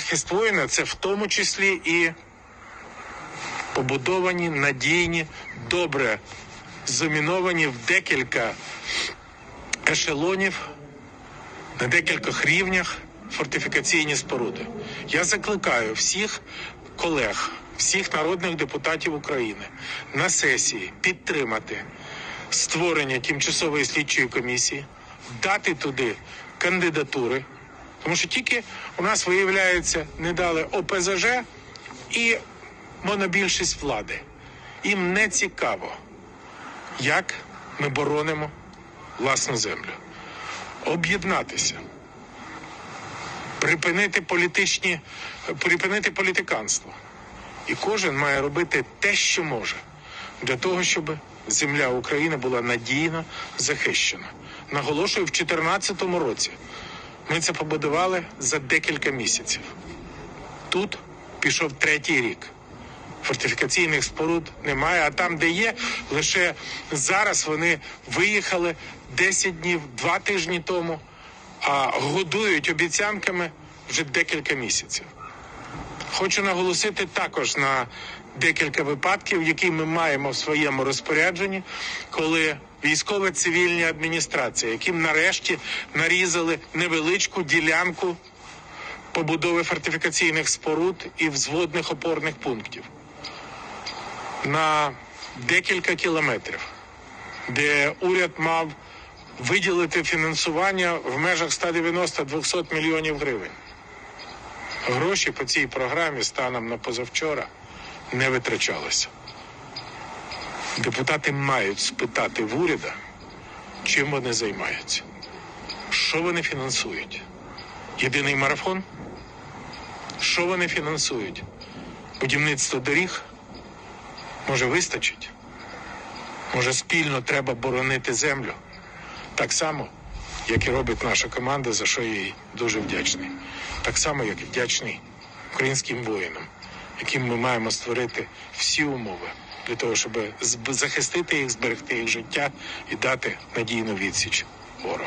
захист воїна це в тому числі і побудовані, надійні, добре заміновані в декілька ешелонів на декількох рівнях фортифікаційні споруди. Я закликаю всіх колег, всіх народних депутатів України на сесії підтримати створення тимчасової слідчої комісії, дати туди кандидатури, тому що тільки у нас виявляється не дали ОПЗЖ і монобільшість влади. Їм не цікаво, як ми боронимо власну землю. Об'єднатися, припинити політичні, припинити політиканство. І кожен має робити те, що може, для того, щоб земля України була надійно захищена. Наголошую, в 2014 році ми це побудували за декілька місяців. Тут пішов третій рік. Фортифікаційних споруд немає, а там, де є, лише зараз вони виїхали 10 днів, 2 тижні тому, а годують обіцянками вже декілька місяців. Хочу наголосити також на декілька випадків, які ми маємо в своєму розпорядженні, коли військово цивільні адміністрації, яким нарешті нарізали невеличку ділянку побудови фортифікаційних споруд і взводних опорних пунктів на декілька кілометрів, де уряд мав виділити фінансування в межах 190-200 мільйонів гривень. Гроші по цій програмі станом на позавчора не витрачалися. Депутати мають спитати в уряда, чим вони займаються, що вони фінансують. Єдиний марафон? Що вони фінансують? Будівництво доріг? Може, вистачить? Може, спільно треба боронити землю? Так само, як і робить наша команда, за що я їй дуже вдячний. Так само, як і вдячний українським воїнам, яким ми маємо створити всі умови для того, щоб захистити їх, зберегти їх життя і дати надійну відсіч ворогу.